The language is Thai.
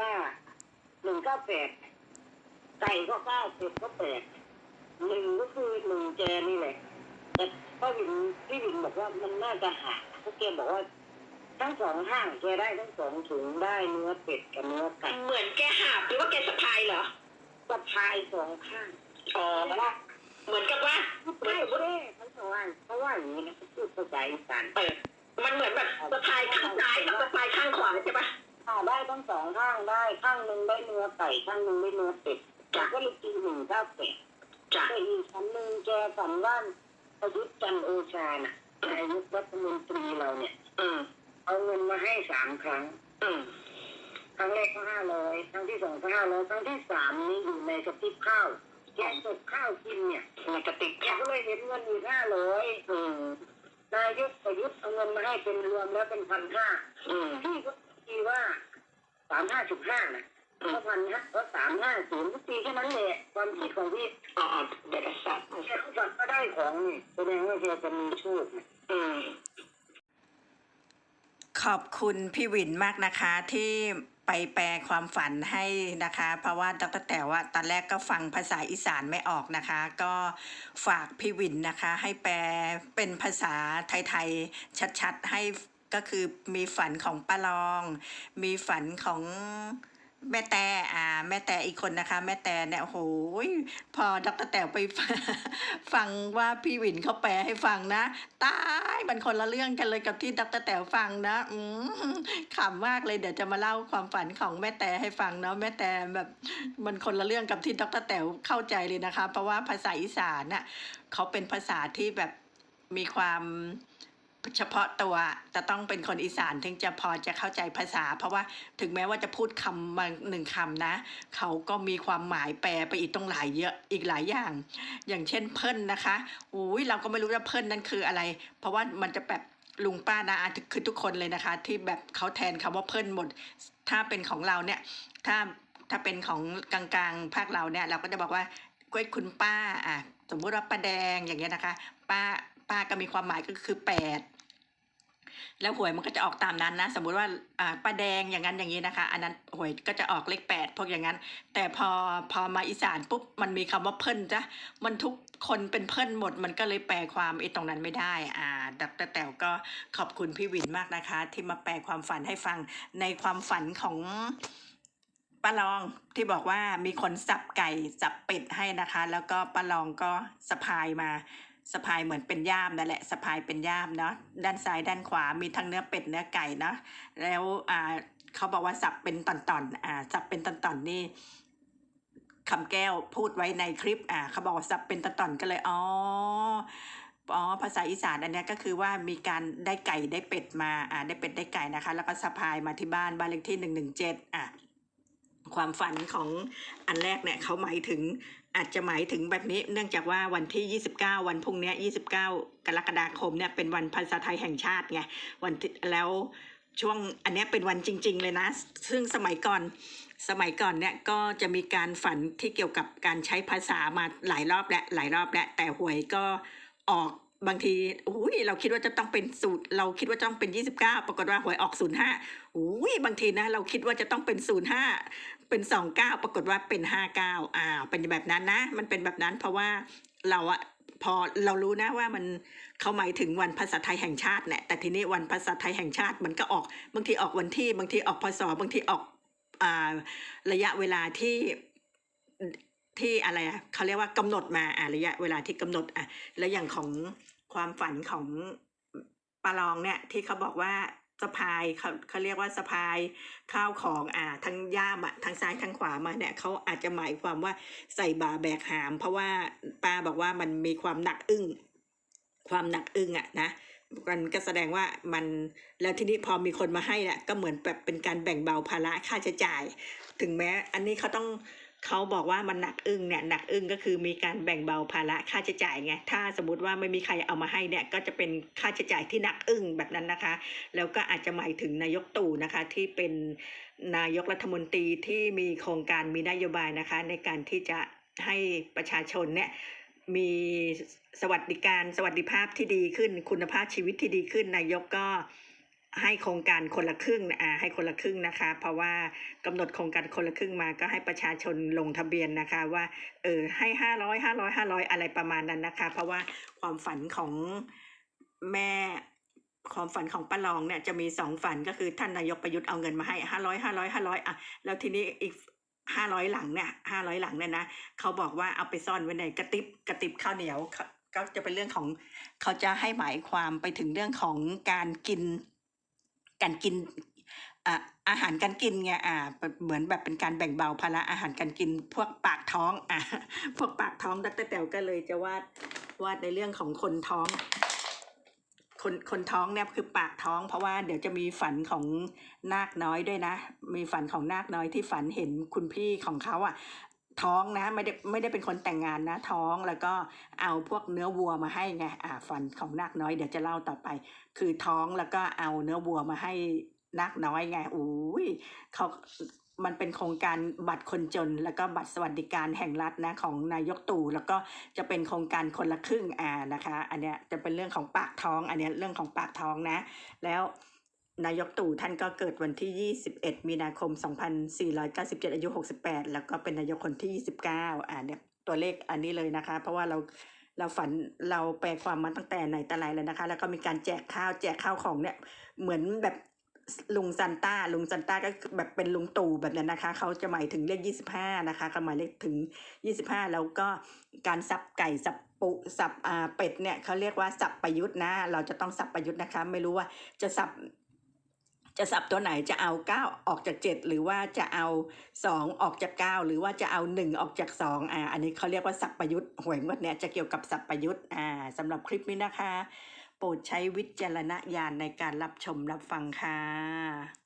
ว่าหนึ่งเก้าแปดไก่ก็เก้าเป็ดก็แปดหนึ่งก็คือหนึ่งแจนี่แหละแต่พ่อวินพี่วินบอกว่ามันน่าจะหาพวกแกบอกว่าทั้งสองห้างแกได้ทั้งสองถุงได้เนื้อเป็ดกับเนื้อไก่เหมือนแกหาบหรือว่าแกสะพายเหรอสะพายสองข้างอ๋อว่าเหมือนกับว่าไม่ไม่ได้ทั้งสองข้างเพราะว่าอย่างนี้นะเขาพูดภาษาอีสานเออมันเหมือนแบบสะพายข้างซ้ายกับสะพายข้างขวาใช่ปะ อ่าได้ทั้งสองข้างได้ข้างหนึ่งได้เนื้อไก่ข้างหนึ่งได้เนื้อเป็ดจากก็เลยตีหนึ่งเก้าเป็ดจ้ะ แต่อีกชั้นหนึ่งแกฝันว่าประยุทธ์จันทร์โอชาน่ะนายกรัฐมนตรีเราเนี่ย อืม เอาเงินมาให้สามครั้ง อืม ครั้งแรกก็ห้าร้อยครั้งที่สองก็ห้าร้อยครั้งที่สามนี่อยู่ในกระติบข้าวแกตกข้าวกินเนี่ยในกระติกแกค่ะก็เลยเห็นเงินอีกห้าร้อยอืม นายกประยุทธ์เอาเงินมาให้เป็นรวมแล้วเป็นพันห้าอืม พี่ก็ตีว่า สามห้าจุดห้าน่ะอืมก็พันห้าก็สามห้าศูนย์ก็ตีแค่นั้นแหละความคิดของพี่อ๋อเดี๋ยวจะสับแกเขาฝันก็ได้ของนี่แสดงว่าแกจะมีโชคนะอืมขอบคุณพี่วินมากนะคะที่ไปแปลความฝันให้นะคะ เพราะว่าดรแต๋วอะตอนแรกก็ฟังภาษาอีสานไม่ออกนะคะ ก็ฝากพี่วินนะคะ ให้แปลเป็นภาษาไทยๆชัดๆ ให้ ก็คือมีฝันของป้าลอง มีฝันของแม่แต่อ่า แม่แต่อีกคนนะคะ แม่แต่เนี่ยโอ้โหยพอดรแต๋วไปฟังว่าพี่วินเขาแปลให้ฟังนะตายมันคนละเรื่องกันเลยกับที่ดรแต๋วฟังนะ อืมขำมากเลยเดี๋ยวจะมาเล่าความฝันของแม่แต่ให้ฟังเนาะแม่แต่แบบมันคนละเรื่องกับที่ดรแต๋วเข้าใจเลยนะคะ เพราะว่าภาษาอีสานน่ะเขาเป็นภาษาที่แบบมีความ เฉพาะตัวจะต้องเป็นคนอีสานถึงจะพอจะเข้าใจภาษา เพราะว่าถึงแม้ว่าจะพูดคำมาหนึ่งคำนะ เขาก็มีความหมายแปลไปอีกตรงหลายเยอะอีกหลายอย่าง อย่างเช่นเพิ่นนะคะอุ้ยเราก็ไม่รู้ว่าเพิ่นนั้นคืออะไร เพราะว่ามันจะแบบลุงป้านะอาคือทุกคนเลยนะคะ ที่แบบเขาแทนคำว่าเพิ่นหมด ถ้าเป็นของเราเนี่ยถ้าถ้าเป็นของกลางๆ ภาคเราเนี่ยเราก็จะบอกว่าก้วยคุณป้าอะสมมุติว่าป้าแดงอย่างเงี้ยนะคะ ป้าป้าก็มีความหมายก็คือแปด แล้วหวยมันก็จะออกตามนั้นนะ สมมุติว่าอ่าป้าแดงอย่างนั้นอย่างนี้นะคะ อันนั้นหวยก็จะออกเลขแปดพวกอย่างนั้น แต่พอพอมาอีสานปุ๊บมันมีคำว่าเพิ่นจ้ะมันทุกคนเป็นเพิ่นหมดมันก็เลยแปลความไอ้ตรงนั้นไม่ได้ อ่าดรแต๋วก็ขอบคุณพี่วินมากนะคะ ที่มาแปลความฝันให้ฟังในความฝันของป้าลองที่บอกว่ามีคนสับไก่สับเป็ดให้นะคะ แล้วก็ป้าลองก็สะพายมา สะพายเหมือนเป็นย่ามนั่นแหละสะพายเป็นย่ามเนาะด้านซ้ายด้านขวามีทั้งเนื้อเป็ดเนื้อไก่เนาะแล้วอ่าเขาบอกว่าสับเป็นตอนๆอ่าสับเป็นตอนๆนี่คำแก้วพูดไว้ในคลิปอ่าเขาบอกว่าสับเป็นตอนๆก็เลยอ๋ออ๋อภาษาอีสานอันนี้ก็คือว่ามีการได้ไก่ได้เป็ดมาอ่าได้เป็ดได้ไก่นะคะ แล้วก็สะพายมาที่บ้านบ้านเลขที่หนึ่งหนึ่งเจ็ดอะ ความฝันของอันแรกเนี่ยเขาหมายถึงอาจจะหมายถึงแบบนี้ เนื่องจากว่าวันที่ 29 วันพรุ่งนี้ย29 กรกฎาคมเนี่ยเป็นวันภาษาไทยแห่งชาติไงวันที่แล้วช่วงอันนี้เป็นวันจริง ๆ เลยนะ ซึ่งสมัยก่อนสมัยก่อนเนี่ยก็จะมีการฝันที่เกี่ยวกับการใช้ภาษามาหลายรอบและหลายรอบและแต่หวยก็ออกบางทีอุ้ยเราคิดว่าจะต้องเป็นสูตร เราคิดว่าต้องเป็น 29 ปรากฏว่าหวยออก 05อุ้ยบางทีนะเราคิดว่าจะต้องเป็น 05 เป็น 29 ปรากฏว่าเป็น 59อ้าวเป็นแบบนั้นนะ มันเป็นแบบนั้นเพราะว่าเราอะพอเรารู้นะว่ามันเขาหมายถึงวันภาษาไทยแห่งชาติเนี่ยแต่ทีนี้วันภาษาไทยแห่งชาติมันก็ออกบางทีออกวันที่ บางทีออกพศบางทีออกอ่าระยะเวลาที่ที่อะไรอะเขาเรียกว่ากำหนดมาอ่าระยะเวลาที่กำหนดอะแล้วอย่างของความฝันของปาลองเนี่ยที่เขาบอกว่า สะพายเขาเขาเรียกว่าสะพายข้าวของอ่าทั้งย่ามอะทั้งซ้ายทั้งขวามาเนี่ยเขาอาจจะหมายความว่าใส่บาแบกหาม เพราะว่าป้าบอกว่ามันมีความหนักอึ้งความหนักอึ้งอะนะมันก็แสดงว่ามันแล้วทีนี้พอมีคนมาให้เนี่ยก็เหมือนแบบเป็นการแบ่งเบาภาระค่าใช้จ่าย ถึงแม้อันนี้เขาต้อง เขาบอกว่ามันหนักอึ้งเนี่ยหนักอึ้งก็คือมีการแบ่งเบาภาระค่าใช้จ่ายไงถ้าสมมติว่าไม่มีใครเอามาให้เนี่ยก็จะเป็นค่าใช้จ่ายที่หนักอึ้งแบบนั้นนะคะ แล้วก็อาจจะหมายถึงนายกตู่นะคะที่เป็นนายกรัฐมนตรีที่มีโครงการมีนโยบายนะคะ ในการที่จะให้ประชาชนเนี่ยมีสวัสดิการสวัสดิภาพที่ดีขึ้น คุณภาพชีวิตที่ดีขึ้นนายกก็ ให้โครงการคนละครึ่งอ่าให้คนละครึ่งนะคะ เพราะว่ากำหนดโครงการคนละครึ่งมาก็ให้ประชาชนลงทะเบียนนะคะว่าเออให้ห้าร้อยห้าร้อยห้าร้อยอะไรประมาณนั้นนะคะ เพราะว่าความฝันของแม่ความฝันของป้าลองเนี่ยจะมีสองฝันก็คือท่านนายกประยุทธ์เอาเงินมาให้ห้าร้อยห้าร้อยห้าร้อยอะแล้วทีนี้อีกห้าร้อยหลังเนี่ยห้าร้อยหลังเนี่ยนะเขาบอกว่าเอาไปซ่อนไว้ในกระติบกระติบข้าวเหนียวก็จะเป็นเรื่องของเขาจะให้หมายความไปถึงเรื่องของการกิน การกินอะอาหารการกินไงอ่าเหมือนแบบเป็นการแบ่งเบาภาระอาหารการกินพวกปากท้องอะพวกปากท้องดรแต๋วก็เลยจะวาดวาดในเรื่องของคนท้อง คนคนท้องเนี่ยคือปากท้อง เพราะว่าเดี๋ยวจะมีฝันของนาคน้อยด้วยนะ มีฝันของนาคน้อยที่ฝันเห็นคุณพี่ของเขาอะ ท้องนะไม่ได้ไม่ได้เป็นคนแต่งงานนะท้องแล้วก็เอาพวกเนื้อวัวมาให้ไงอ่าฝันของนาคน้อยเดี๋ยวจะเล่าต่อไป คือท้องแล้วก็เอาเนื้อวัวมาให้นาคน้อยไงอุ้ยเขามันเป็นโครงการบัตรคนจน แล้วก็บัตรสวัสดิการแห่งรัฐนะของนายกตู่แล้วก็จะเป็นโครงการคนละครึ่งอ่านะคะ อันเนี้ยจะเป็นเรื่องของปากท้อง อันเนี้ยเรื่องของปากท้องนะ แล้ว นายกตู่ท่านก็เกิดวันที่ 21 มีนาคม 2497 อายุ 68 แล้วก็เป็นนายกคนที่ 29 อ่าเนี่ยตัวเลขอันนี้เลยนะคะ เพราะว่าเราเราฝันเราแปลความมาตั้งแต่ไหนแต่ไรแล้วนะคะ แล้วก็มีการแจกข้าวแจกข้าวของเนี่ยเหมือนแบบลุงซันต้าลุงซันต้าก็แบบเป็นลุงตู่แบบนั้นนะคะ เขาจะหมายถึงเลข25นะคะเขาหมายเลขถึง25แล้วก็การสับไก่สับปุสับอ่าเป็ดเนี่ยเขาเรียกว่าสับประยุทธ์นะ เราจะต้องสับประยุทธ์นะคะ ไม่รู้ว่าจะสับ จะสับตัวไหนจะเอาเก้าออกจากเจ็ดหรือว่าจะเอาสองออกจากเก้าหรือว่าจะเอาหนึ่งออกจากสองอ่าอันนี้เขาเรียกว่าสับประยุทธ์หวยงวดเนี้ยจะเกี่ยวกับสับประยุทธ์อ่าสำหรับคลิปนี้นะคะ โปรดใช้วิจารณญาณในการรับชมรับฟังค่ะ